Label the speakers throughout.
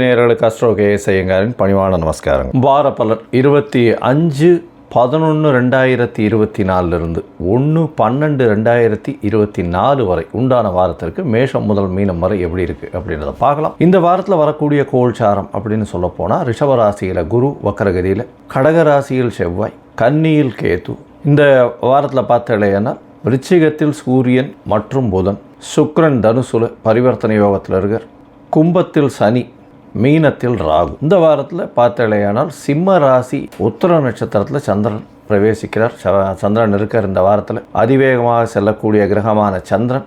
Speaker 1: நேயர்களுக்கு astro KS ஐயங்காரின் பணிவான நமஸ்காரம் வார பலன் இருபத்தி அஞ்சு பதினொன்று ரெண்டாயிரத்தி இருபத்தி நாலுலேருந்து ஒன்று பன்னெண்டு ரெண்டாயிரத்தி இருபத்தி நாலு வரை உண்டான வாரத்திற்கு மேஷம் முதல் மீனம் வரை எப்படி இருக்குது அப்படின்றத பார்க்கலாம். இந்த வாரத்தில் வரக்கூடிய கோல்சாரம் அப்படின்னு சொல்லப்போனால் ரிஷபராசியில் குரு வக்கரகதியில் கடகராசியில் செவ்வாய் கன்னியில் கேத்து இந்த வாரத்தில் பார்த்தலையானா விருச்சிகத்தில் சூரியன் மற்றும் புதன் சுக்ரன் தனுசுல பரிவர்த்தனை யோகத்தில் இருக்கார். கும்பத்தில் சனி மீனத்தில் ராகு. இந்த வாரத்தில் பார்த்தலையானால் சிம்ம ராசி உத்தர நட்சத்திரத்தில் சந்திரன் பிரவேசிக்கிறார். ச- சந்திரன் இருக்கார் இந்த வாரத்தில். அதிவேகமாக செல்லக்கூடிய கிரகமான சந்திரன்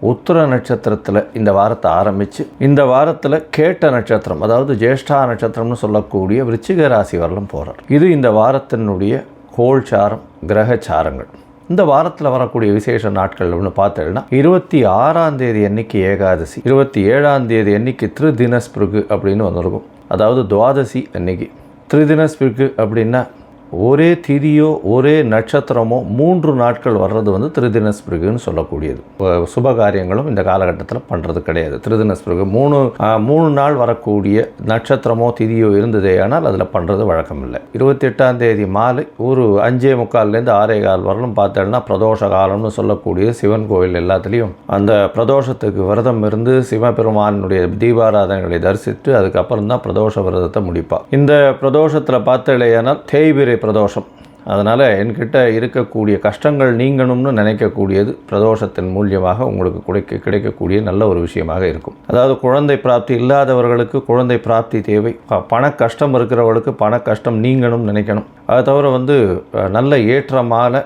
Speaker 1: உத்தர நட்சத்திரத்தில் இந்த வாரத்தை ஆரம்பித்து இந்த வாரத்தில் கேட்ட நட்சத்திரம் அதாவது ஜேஷ்டா நட்சத்திரம்னு சொல்லக்கூடிய விருச்சிக ராசி வரலும் போகிறார் இது இந்த வாரத்தினுடைய கோல்சாரம் கிரகச்சாரங்கள். இந்த வாரத்தில் வரக்கூடிய விசேஷ நாட்கள் ஒன்று பார்த்தேன்னா இருபத்தி ஆறாம் தேதி அன்னைக்கு ஏகாதசி இருபத்தி ஏழாம் தேதி அன்னைக்கு திருதினஸ்பிருகு அப்படின்னு ஒன்று இருக்கும். அதாவது துவாதசி அன்னைக்கு. திருதினஸ்பிருகு அப்படின்னா ஒரே திதியோ ஒரே நட்சத்திரமோ மூன்று நாட்கள் வர்றது வந்து திருதினஸ்பிருகுன்னு சொல்லக்கூடியது. அஹ் சுப காரியங்களும் இந்த காலகட்டத்தில் பண்ணுறது கிடையாது. திருதினஸ்பிருகு மூணு மூணு நாள் வரக்கூடிய நட்சத்திரமோ திதியோ இருந்ததே ஆனால் அதில் பண்ணுறது வழக்கம் இல்லை இருபத்தி எட்டாம் தேதி மாலை ஒரு அஞ்சே முக்கால்லேருந்து ஆறே கால் வரலும் பார்த்தோம்னா பிரதோஷ காலம்னு சொல்லக்கூடிய சிவன் கோவில் எல்லாத்துலேயும் அந்த பிரதோஷத்துக்கு விரதம் இருந்து சிவபெருமானுடைய தீபாராதனைகளை தரிசித்து அதுக்கப்புறம் தான் பிரதோஷ விரதத்தை முடிப்பாள் இந்த பிரதோஷத்தில் பார்த்தலையானால் தேய்பிரை பிரதோஷம். அதனால் என்கிட்ட இருக்கக்கூடிய கஷ்டங்கள் நீங்கணும்னு நினைக்கக்கூடியது பிரதோஷத்தின் மூலியமாக உங்களுக்கு கிடைக்க கிடைக்கக்கூடிய நல்ல ஒரு விஷயமாக இருக்கும். அதாவது குழந்தை பிராப்தி இல்லாதவர்களுக்கு குழந்தை பிராப்தி தேவை. ப- பண கஷ்டம் இருக்கிறவர்களுக்கு பண கஷ்டம் நீங்கணும்னு நினைக்கணும். அதை தவிர வந்து நல்ல ஏற்றமான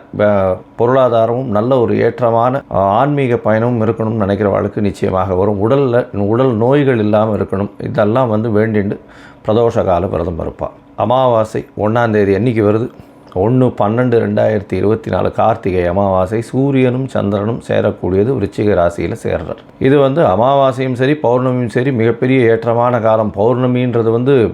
Speaker 1: பொருளாதாரமும் நல்ல ஒரு ஏற்றமான ஆன்மீக பயணமும் இருக்கணும்னு நினைக்கிறவர்களுக்கு நிச்சயமாக வரும். உடலில் உடல் நோய்கள் இல்லாமல் இருக்கணும். இதெல்லாம் வந்து வேண்டிண்டு பிரதோஷ கால விரதம் இருப்பாள் அமாவாசை ஒன்றாந்தேதி அன்றைக்கி வருது. ஒன்று பன்னெண்டு ரெண்டாயிரத்தி இருபத்தி நாலு கார்த்திகை அமாவாசை சூரியனும் சந்திரனும் சேரக்கூடியது விருச்சிக ராசியில் சேர்றார். இது வந்து அமாவாசையும் சரி பௌர்ணமியும் சரி மிகப்பெரிய ஏற்றமான காலம். பௌர்ணமின்றது வந்து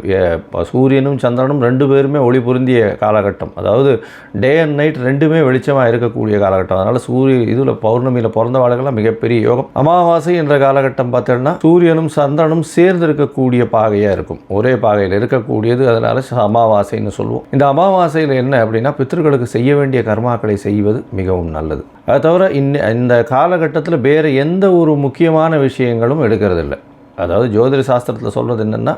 Speaker 1: ப- சூரியனும் சந்திரனும் ரெண்டு பேருமே ஒளி பொருந்திய காலகட்டம். அதாவது டே அண்ட் நைட் ரெண்டுமே வெளிச்சமாக இருக்கக்கூடிய காலகட்டம். அதனால் சூரிய இதில் பௌர்ணமியில் பிறந்தவாளுகள்லாம் மிகப்பெரிய யோகம். அமாவாசை என்ற காலகட்டம் பார்த்தோம்னா சூரியனும் சந்திரனும் சேர்ந்து இருக்கக்கூடிய பாகையாக இருக்கும். ஒரே பாகையில் இருக்கக்கூடியது அதனால் அமாவாசைன்னு சொல்லுவோம் இந்த அமாவாசையில் என்ன அப்படின்னா பித்தர்களுக்கு செய்ய வேண்டிய கர்மாக்களை செய்வது மிகவும் நல்லது. அது தவிர இன்ன இந்த காலகட்டத்தில் வேறு எந்த ஒரு முக்கியமான விஷயங்களும் எடுக்கிறதில்ல. அதாவது ஜோதிட சாஸ்திரத்தில் சொல்கிறது என்னென்னா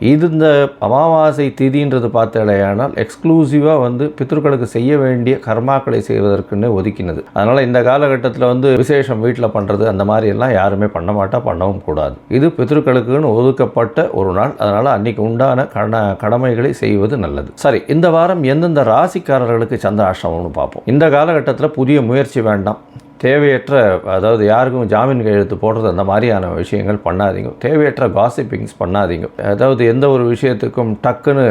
Speaker 1: இது இந்த அமாவாசை திதின்றது பார்த்தாலேயானால் எக்ஸ்க்ளூசிவாக வந்து பித்ருக்களுக்கு செய்ய வேண்டிய கர்மாக்களை செய்வதற்குன்னு ஒதுக்கினது. அதனால் இந்த காலகட்டத்தில் வந்து விசேஷம் வீட்டில் பண்ணுறது அந்த மாதிரி எல்லாம் யாருமே பண்ண மாட்டா பண்ணவும் கூடாது. இது பித்ருக்களுக்குன்னு ஒதுக்கப்பட்ட ஒரு நாள். அதனால் அன்னைக்கு உண்டான கட கடமைகளை செய்வது நல்லது. சரி இந்த வாரம் எந்தெந்த ராசிக்காரர்களுக்கு சந்திராஷ்டமம்னு பார்ப்போம். இந்த காலகட்டத்தில் புதிய முயற்சி வேண்டாம். தேவையற்ற அதாவது யாருக்கும் ஜாமீன் கையெழுத்து போடுறது அந்த மாதிரியான விஷயங்கள் பண்ணாதீங்க. தேவையற்ற காசிப்பிங்ஸ் பண்ணாதீங்க. அதாவது எந்த ஒரு விஷயத்துக்கும் டக்குன்னு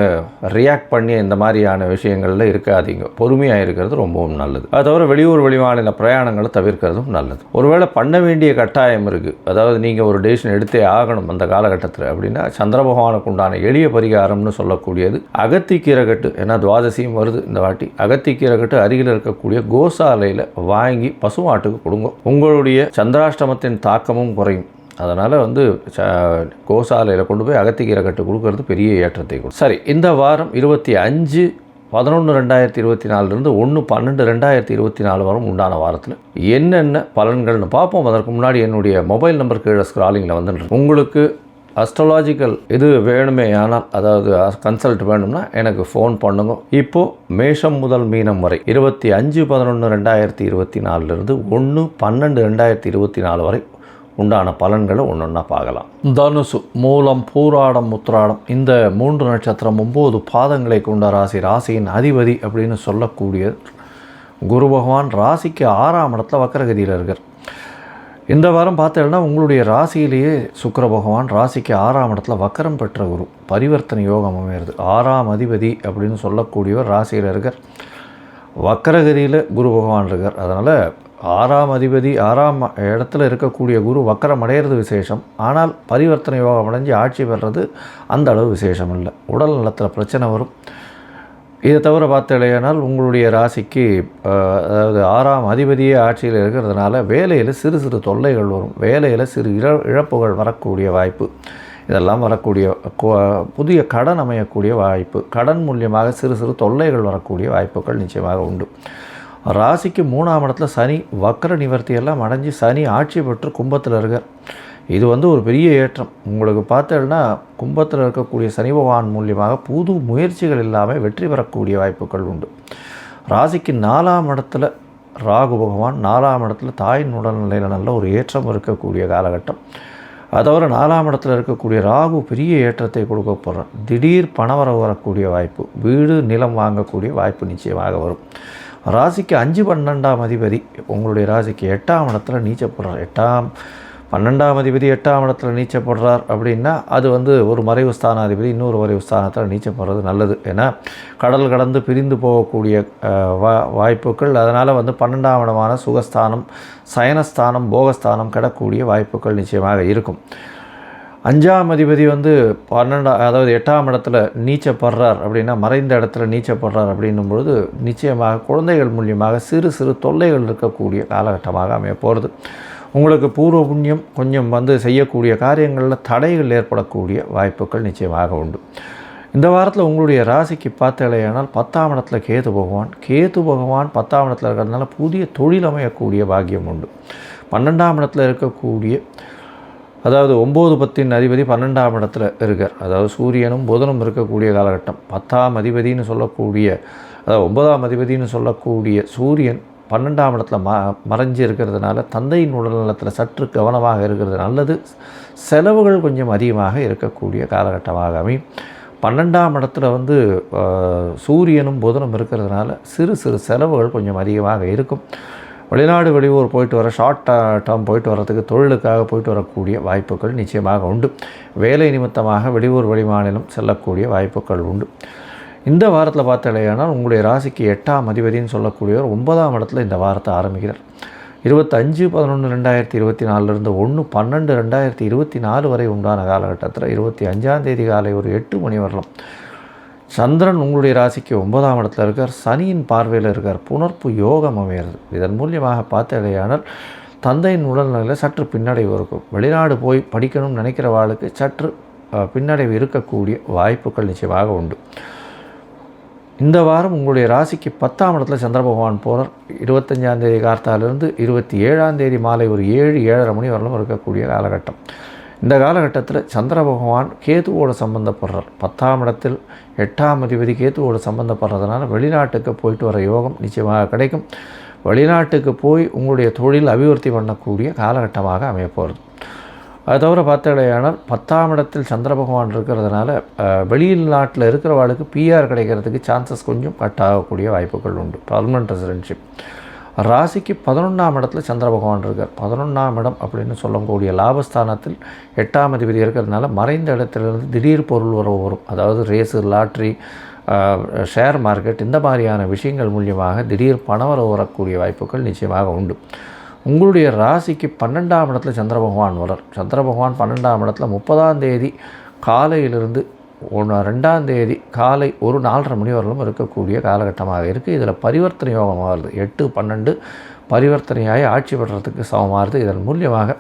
Speaker 1: ரியாக்ட் பண்ணி இந்த மாதிரியான விஷயங்களில் இருக்காதீங்க. பொறுமையாக இருக்கிறது ரொம்பவும் நல்லது. அது தவிர வெளியூர் வெளிமாநில பிரயாணங்களை தவிர்க்கிறதும் நல்லது. ஒருவேளை பண்ண வேண்டிய கட்டாயம் இருக்குது அதாவது நீங்கள் ஒரு டெசிஷன் எடுத்தே ஆகணும் அந்த காலகட்டத்தில் அப்படின்னா சந்திர பகவானுக்கு உண்டான எளிய பரிகாரம்னு சொல்லக்கூடியது அகத்திக்கீரை கட்டு ஏன்னா துவாதசியும் வருது இந்த வாட்டி. அகத்திக்கீரை கட்டு அருகில் இருக்கக்கூடிய கோசாலையில் வாங்கி பசுவான மாட்டுக்கு கொடுங்க. உங்களுடைய சந்திராஷ்டமத்தின் தாக்கமும் குறையும். அதனால் வந்து ச கோசாலையில் கொண்டு போய் அகத்திக்கீரை கட்டு கொடுக்கறது பெரிய ஏற்றத்தை கொடுக்கும். சரி இந்த வாரம் இருபத்தி அஞ்சு பதினொன்று ரெண்டாயிரத்தி இருபத்தி நாலுலேருந்து ஒன்று பன்னெண்டு ரெண்டாயிரத்தி இருபத்தி நாலு வாரம் உண்டான வாரத்தில் என்னென்ன பலன்கள்னு பார்ப்போம். அதற்கு முன்னாடி என்னுடைய மொபைல் நம்பர் கீழே ஸ்க்ராலிங்கில் வந்துட்டு உங்களுக்கு அஸ்ட்ராலாஜிக்கல் இது வேணுமே ஆனால் அதாவது கன்சல்ட் வேணும்னா எனக்கு ஃபோன் பண்ணுங்க. இப்போது மேஷம் முதல் மீனம் வரை இருபத்தி அஞ்சு பதினொன்று ரெண்டாயிரத்தி இருபத்தி நாலுலேருந்து ஒன்று பன்னெண்டு ரெண்டாயிரத்தி இருபத்தி நாலு வரை உண்டான பலன்களை ஒன்று ஒன்றா பார்க்கலாம். தனுசு மூலம் பூராடம் உத்திராடம் இந்த மூன்று நட்சத்திரம் ஒம்பது பாதங்களை கொண்ட ராசி ராசியின் அதிபதி அப்படின்னு சொல்லக்கூடிய குரு பகவான் ராசிக்கு ஆறாம் இடத்துல வக்கரகதியில் இருக்கார். இந்த வாரம் பார்த்தீங்கன்னா உங்களுடைய ராசியிலேயே சுக்கர பகவான் ராசிக்கு ஆறாம் இடத்துல வக்கரம் பெற்ற குரு பரிவர்த்தனை யோகம் அமையிறது. ஆறாம் அதிபதி அப்படின்னு சொல்லக்கூடியவர் ராசியில் இருக்கார். வக்கரகதியில் குரு பகவான் இருக்கார். அதனால் ஆறாம் அதிபதி ஆறாம் இடத்துல இருக்கக்கூடிய குரு வக்கரம் அடையிறது விசேஷம். ஆனால் பரிவர்த்தனை யோகம் அடைஞ்சு ஆட்சி பெறுறது அந்த அளவு விசேஷம் இல்லை. உடல் நலத்தில் பிரச்சனை வரும். இதை தவிர பார்த்தலையானால் உங்களுடைய ராசிக்கு அதாவது ஆறாம் அதிபதியே ஆட்சியில் இருக்கிறதுனால வேலையில் சிறு சிறு தொல்லைகள் வரும். வேலையில் சிறு இழ இழப்புகள் வரக்கூடிய வாய்ப்பு. இதெல்லாம் வரக்கூடிய புதிய கடன் அமையக்கூடிய வாய்ப்பு. கடன் மூலியமாக சிறு சிறு தொல்லைகள் வரக்கூடிய வாய்ப்புகள் நிச்சயமாக உண்டு. ராசிக்கு மூணாம் இடத்துல சனி வக்கர நிவர்த்தி எல்லாம் அடைஞ்சு சனி ஆட்சி பெற்று கும்பத்தில் இருக்கார். இது வந்து ஒரு பெரிய ஏற்றம். உங்களுக்கு பார்த்தேன்னா கும்பத்தில் இருக்கக்கூடிய சனி பகவான் மூலியமாக புது முயற்சிகள் இல்லாமல் வெற்றி பெறக்கூடிய வாய்ப்புகள் உண்டு. ராசிக்கு நாலாம் இடத்துல ராகு பகவான் நாலாம் இடத்துல தாயின் உடல்நிலையில் நல்ல ஒரு ஏற்றம் இருக்கக்கூடிய காலகட்டம். அதவிர நாலாம் இடத்துல இருக்கக்கூடிய ராகு பெரிய ஏற்றத்தை கொடுக்க போகிறார் திடீர் பணவரவு வரக்கூடிய வாய்ப்பு வீடு நிலம் வாங்கக்கூடிய வாய்ப்பு நிச்சயமாக வரும். ராசிக்கு அஞ்சு பன்னெண்டாம் அதிபதி உங்களுடைய ராசிக்கு எட்டாம் இடத்துல நீச்சப்படுறார். எட்டாம் பன்னெண்டாம் அதிபதி எட்டாம் இடத்துல நீச்சப்படுறார் அப்படின்னா அது வந்து ஒரு மறைவு ஸ்தானாதிபதி இன்னொரு மறைவு ஸ்தானத்தில் நீச்சப்படுறது நல்லது. ஏன்னா கடல் கடந்து பிரிந்து போகக்கூடிய வா வாய்ப்புகள் அதனால் வந்து பன்னெண்டாம் இடமான சுகஸ்தானம் சயனஸ்தானம் போகஸ்தானம் கிடக்கூடிய வாய்ப்புகள் நிச்சயமாக இருக்கும். அஞ்சாம் அதிபதி வந்து பன்னெண்டா அதாவது எட்டாம் இடத்துல நீச்சப்படுறார் அப்படின்னா மறைந்த இடத்துல நீச்சப்படுறார் அப்படின்னும் பொழுது நிச்சயமாக குழந்தைகள் மூலியமாக சிறு சிறு தொல்லைகள் இருக்கக்கூடிய காலகட்டமாக அமைய போகிறது உங்களுக்கு பூர்வ புண்ணியம் கொஞ்சம் வந்து செய்யக்கூடிய காரியங்களில் தடைகள் ஏற்படக்கூடிய வாய்ப்புகள் நிச்சயமாக உண்டு. இந்த வாரத்தில் உங்களுடைய ராசிக்கு பார்த்தலையானால் பத்தாம் இடத்துல கேது பகவான் கேது பகவான் பத்தாம் இடத்துல இருக்கிறதுனால புதிய தொழில் அமையக்கூடிய பாக்கியம் உண்டு. பன்னெண்டாம் இடத்துல இருக்கக்கூடிய அதாவது ஒம்பது பத்தின் அதிபதி பன்னெண்டாம் இடத்துல இருக்கார். அதாவது சூரியனும் புதனும் இருக்கக்கூடிய காலகட்டம். பத்தாம் அதிபதின்னு சொல்லக்கூடிய அதாவது ஒன்பதாம் அதிபதின்னு சொல்லக்கூடிய சூரியன் பன்னெண்டாம் இடத்துல ம மறைஞ்சு இருக்கிறதுனால தந்தையின் உடல்நலத்தில் சற்று கவனமாக இருக்கிறது நல்லது. செலவுகள் கொஞ்சம் அதிகமாக இருக்கக்கூடிய காலகட்டமாக அமையும். பன்னெண்டாம் இடத்துல வந்து சூரியனும் புதனும் இருக்கிறதுனால சிறு சிறு செலவுகள் கொஞ்சம் அதிகமாக இருக்கும். வெளிநாடு வெளியூர் போயிட்டு வர ஷார்ட் டேர்ம் போயிட்டு வர்றதுக்கு தொழிலுக்காக போயிட்டு வரக்கூடிய வாய்ப்புகள் நிச்சயமாக உண்டு. வேலை நிமித்தமாக வெளியூர் வெளிமாநிலம் செல்லக்கூடிய வாய்ப்புகள் உண்டு. இந்த வாரத்தில் பார்த்தாலேயானால் உங்களுடைய ராசிக்கு எட்டாம் அதிபதினு சொல்லக்கூடியவர் ஒன்பதாம் இடத்துல இந்த வாரத்தை ஆரம்பிக்கிறார். இருபத்தஞ்சு பதினொன்று ரெண்டாயிரத்தி இருபத்தி நாலுலேருந்து ஒன்று பன்னெண்டு ரெண்டாயிரத்தி இருபத்தி நாலு வரை உண்டான காலகட்டத்தில் இருபத்தி அஞ்சாம் தேதி காலை ஒரு எட்டு மணி வரலாம். சந்திரன் உங்களுடைய ராசிக்கு ஒன்பதாம் இடத்துல இருக்கார். சனியின் பார்வையில் இருக்கார். புணர்ப்பு யோகம் அமையிறது இதன் மூலியமாக பார்த்தாலேயானால் தந்தையின் உடல்நிலையில் சற்று பின்னடைவு இருக்கும். வெளிநாடு போய் படிக்கணும்னு நினைக்கிற நினைக்கிறவாளுக்கு சற்று பின்னடைவு இருக்கக்கூடிய வாய்ப்புகள் நிச்சயமாக உண்டு. இந்த வாரம் உங்களுடைய ராசிக்கு பத்தாம் இடத்துல சந்திர பகவான் போகிறார் இருபத்தஞ்சாந்தேதி கார்த்தாலிருந்து இருபத்தி ஏழாந்தேதி மாலை ஒரு ஏழு ஏழரை மணி வரலும் இருக்கக்கூடிய காலகட்டம். இந்த காலகட்டத்தில் சந்திர பகவான் கேதுவோடு சம்பந்தப்படுறார். பத்தாம் இடத்தில் எட்டாம் அதிபதி கேதுவோடு சம்பந்தப்படுறதுனால வெளிநாட்டுக்கு போயிட்டு வர யோகம் நிச்சயமாக கிடைக்கும். வெளிநாட்டுக்கு போய் உங்களுடைய தொழில் அபிவிருத்தி பண்ணக்கூடிய காலகட்டமாக அமையப்போகிறது அது தவிர பார்த்தடையானால் பத்தாம் இடத்தில் சந்திர பகவான் இருக்கிறதுனால வெளியில் நாட்டில் இருக்கிறவாளுக்கு பிஆர் கிடைக்கிறதுக்கு சான்சஸ் கொஞ்சம் கட் ஆகக்கூடிய வாய்ப்புகள் உண்டு. பர்மனன்ட் ரெசிடென்ஷிப் ராசிக்கு பதினொன்றாம் இடத்துல சந்திர பகவான் இருக்கார். பதினொன்றாம் இடம் அப்படின்னு சொல்லக்கூடிய லாபஸ்தானத்தில் எட்டாம் அதிபதி இருக்கிறதுனால மறைந்த இடத்துலேருந்து திடீர் பொருள் உறவு வரும். அதாவது ரேஸு லாட்ரி ஷேர் மார்க்கெட் இந்த மாதிரியான விஷயங்கள் மூலியமாக திடீர் பணவரவு வரக்கூடிய வாய்ப்புகள் நிச்சயமாக உண்டு. உங்களுடைய ராசிக்கு பன்னெண்டாம் இடத்துல சந்திர பகவான் வளர் சந்திர பகவான் பன்னெண்டாம் இடத்துல முப்பதாம் தேதி காலையிலிருந்து ஒன்று ரெண்டாம் தேதி காலை ஒரு நாலரை மணி வரலும் இருக்கக்கூடிய காலகட்டமாக இருக்குது இதில் பரிவர்த்தனை யோகமாக வருது எட்டு பன்னெண்டு பரிவர்த்தனையாகி ஆட்சி பெறுறதுக்கு சமமாகிறது இதன் மூலியமாக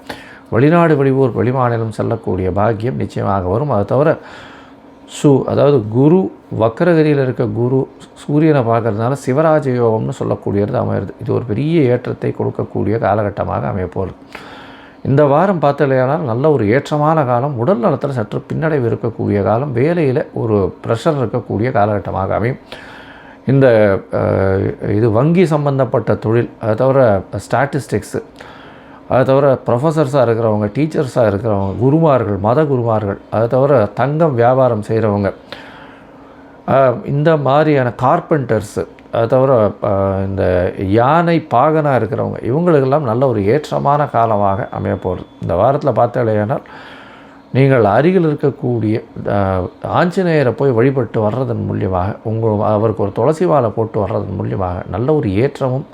Speaker 1: வெளிநாடு வெளியூர் வெளிமாநிலம் செல்லக்கூடிய பாக்கியம் நிச்சயமாக வரும். அது தவிர சு அதாவது குரு வக்கரகதியில் இருக்க குரு சூரியனை பார்க்கறதுனால சிவராஜ யோகம்னு சொல்லக்கூடியது அமையிறது. இது ஒரு பெரிய ஏற்றத்தை கொடுக்கக்கூடிய காலகட்டமாக அமைய இந்த வாரம் பார்த்தலையானால் நல்ல ஒரு ஏற்றமான காலம் உடல் நலத்தில் சற்று பின்னடைவு இருக்கக்கூடிய காலம் வேலையில் ஒரு ப்ரெஷர் இருக்கக்கூடிய காலகட்டமாக அமையும். இந்த இது வங்கி சம்பந்தப்பட்ட தொழில் அதை தவிர ஸ்டாட்டிஸ்டிக்ஸு அதை தவிர ப்ரொஃபஸர்ஸாக இருக்கிறவங்க டீச்சர்ஸாக இருக்கிறவங்க குருமார்கள் மத குருமார்கள் அதை தவிர தங்கம் வியாபாரம் செய்கிறவங்க இந்த மாதிரியான கார்பெண்டர்ஸு அதை தவிர இந்த யானை பாகனாக இருக்கிறவங்க இவங்களுக்கெல்லாம் நல்ல ஒரு ஏற்றமான காலமாக அமைய போகிறது இந்த வாரத்தில் பார்த்தாலேயானால் நீங்கள் அருகில் இருக்கக்கூடிய ஆஞ்சநேயரை போய் வழிபட்டு வர்றதன் மூலியமாக உங்கள் அவருக்கு ஒரு துளசி வாழை போட்டு வர்றதன் மூலியமாக நல்ல ஒரு ஏற்றமும்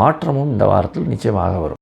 Speaker 1: மாற்றமும் இந்த வாரத்தில் நிச்சயமாக வரும்.